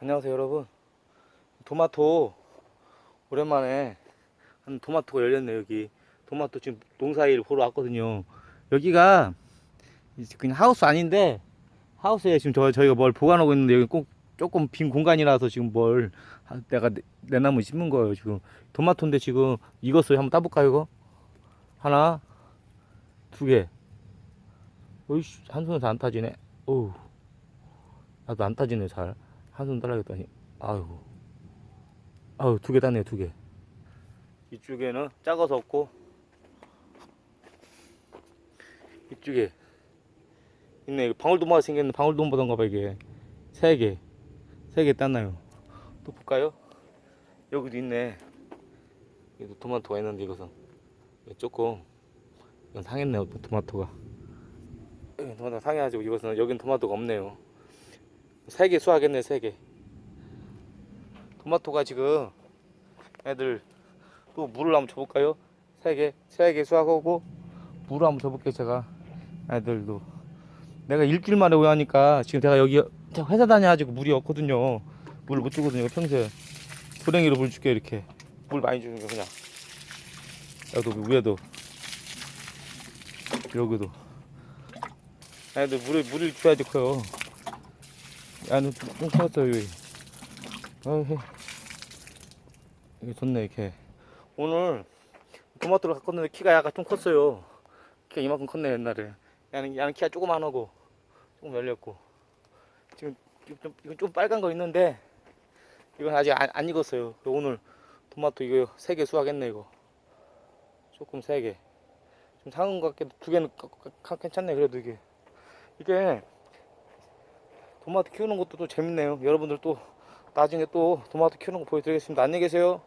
안녕하세요 여러분. 토마토. 오랜만에 한 토마토가 열렸네 여기. 토마토 지금 농사일 보러 왔거든요. 여기가 그냥 하우스 아닌데 하우스에 지금 저, 저희가 뭘 보관하고 있는데 여기 꼭 조금 빈 공간이라서 지금 뭘 하- 내가 내, 내 나무 심은 거예요 지금. 토마토인데 지금 익었어요. 한번 따볼까요 이거? 하나 두개. 어이씨 한 손에 다안 타지네. 어우. 나도 안 타지네 잘 한손 따라겠다니 아이고. 아유 두개 땄네요 두개. 이쪽에는 작아서 없고 이쪽에 있네. 이거 방울토마가 생겼는데 방울토마던가 봐 이게. 세 개 세 개 땄나요? 또 볼까요? 여기도 있네. 여기도 토마토가 있는데 이것은. 조금 이건 상했네요 또 토마토가. 여기 토마토가 상해가지고 이것은 여긴 토마토가 없네요 세개 수확했네 세 개. 토마토가 지금 애들 또 물을 한번 줘볼까요? 세 개, 세개 수확하고 물을 한번 줘볼게요 제가. 애들도. 내가 일주일 만에 오하니까 지금 제가 여기 회사 다녀가지고 물이 없거든요. 물을 못 주거든요 평소에. 불행히로 물 줄게 이렇게. 물 많이 주는 거 그냥. 여기도 위에도. 여기도. 애들 물을 물을 줘야지 커요 야는 좀 컸어요 여기. 어이 이게 좋네 이렇게. 오늘 토마토를 갖고 왔는데 키가 약간 좀 컸어요. 키가 이만큼 컸네 옛날에. 야는, 야는 키가 조그만하고 조금 열렸고. 지금 좀, 이건 좀 빨간 거 있는데 이건 아직 안, 안 익었어요. 오늘 토마토 이거 세 개 수확했네 이거. 조금 세 개좀 작은 것 같기도 두 개는 괜찮네 그래도 이게. 이게 토마토 키우는 것도 또 재밌네요. 여러분들 또 나중에 또 토마토 키우는 거 보여드리겠습니다. 안녕히 계세요.